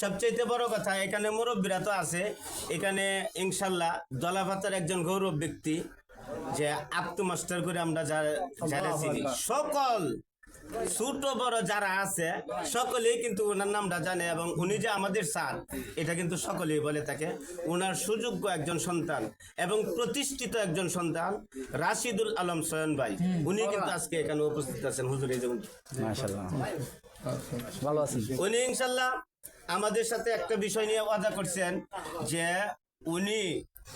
সবচেয়ে বড় কথা এখানে মুরব্বীরা তো আছে। এখানে ইনশাল্লাহ দলাভাতার একজন গৌরব ব্যক্তি যে আত্ম মাস্টার করে আমরা যারা চিনি। সকল ছোট বড় যারা আছে সকলেই কিন্তু ওনার নামটা জানে এবং উনি যে আমাদের স্যার এটা কিন্তু সকলেই বলে থাকে। ওনার সুযোগ্য একজন সন্তান এবং প্রতিষ্ঠিত একজন সন্তান রাশিদুল আলম সয়ন ভাই। উনি কিন্তু আজকে এখানে উপস্থিত আছেন। হুজুর এই যে উনি। মাশাআল্লাহ। ভালো আছেন? উনি ইনশাল্লাহ আমাদের সাথে একটা বিষয় নিয়ে ওয়াদা করছেন যে উনি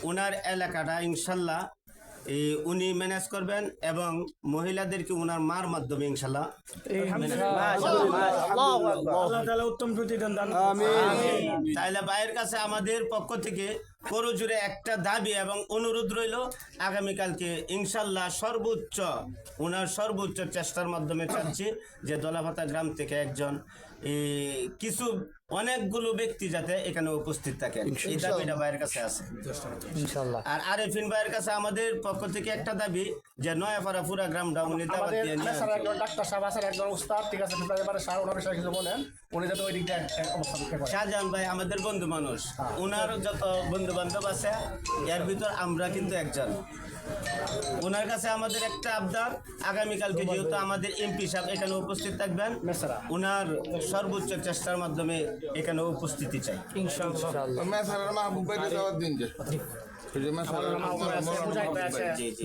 উনার এলাকাটা ইনশাল্লাহ উনি ম্যানেজ করবেন এবং মহিলাদেরকে উনার মার মাধ্যমে ইনশাল্লাহ আল্লাহ তাআলা উত্তম প্রতিদান তাহলে ভাইয়ের কাছে আমাদের পক্ষ থেকে করজুড়ে একটা দাবি এবং অনুরোধ রইল আগামীকালকে ইনশাল্লাহ সর্বোচ্চ ওনার সর্বোচ্চ চেষ্টার মাধ্যমে চাচ্ছি যে দলাভাতা গ্রাম থেকে একজন কিছু অনেকগুলো ব্যক্তি যাতে এখানে উপস্থিত থাকেন এই দাবিটা ভাইয়ের কাছে আছে। ইনশাআল্লাহ আর আরেফিন ভাইয়ের কাছে আমাদের পক্ষ থেকে একটা দাবি যে নয়াপাড়া পুরা গ্রামটা উনি দাবাত দিয়ে নিয়ে ডাক্তার সাহেব আছেন একজন উস্তাদ ঠিক আছে? সার ওনার বিষয়ে কিছু বলেন। উনি যাতে ওই দিকটা করে শাহজাহান ভাই আমাদের বন্ধু মানুষ। ওনার যত বন্ধু বান্ধব আছে এর ভিতর আমরা কিন্তু একজন। ওনার কাছে আমাদের একটা আবদার আগামীকালকে যেহেতু আমাদের এমপি সাহেব এখানে উপস্থিত থাকবেন ওনার সর্বোচ্চ চেষ্টার মাধ্যমে এখানে উপস্থিতি চাই। ইনশাআল্লাহ। মেসারের মাহবুব ভাইকে যাওয়ার দিন যে ওই যে মেসারের মাহবুব ভাই। জি জি।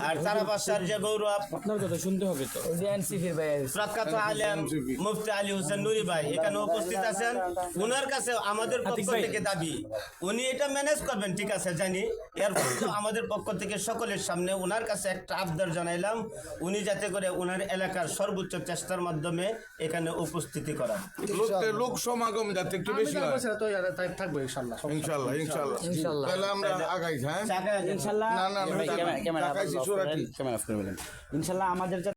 আর তারা যে গৌরব আপনার কথা শুনতে হবে তো। ওই যে এনসিপির ভাই প্রখ্যাত আলেম মুফতি আলী হোসেন নুরি ভাই এখানে উপস্থিত আছেন। ওনার কাছে আমাদের পক্ষ থেকে দাবি উনি এটা ম্যানেজ করবেন ঠিক আছে জানি। এর আমাদের পক্ষ থেকে সকলের সামনে ওনার কাছে একটা আবদার জানাইলাম উনি যাতে করে ওনার এলাকার সর্বোচ্চ চেষ্টার মাধ্যমে এখানে উপস্থিতি করা লোক- সমাগম যাতে একটু বেশি হয়। থাকবে ইনশাল্লাহ ইনশাল্লাহ। ইনশাল্লাহ। তাহলে আমরা হ্যাঁ? চাকা- না, না, না, ভাই, ক্যামেরা- করে বলেন। ইনশাল্লাহ আমাদের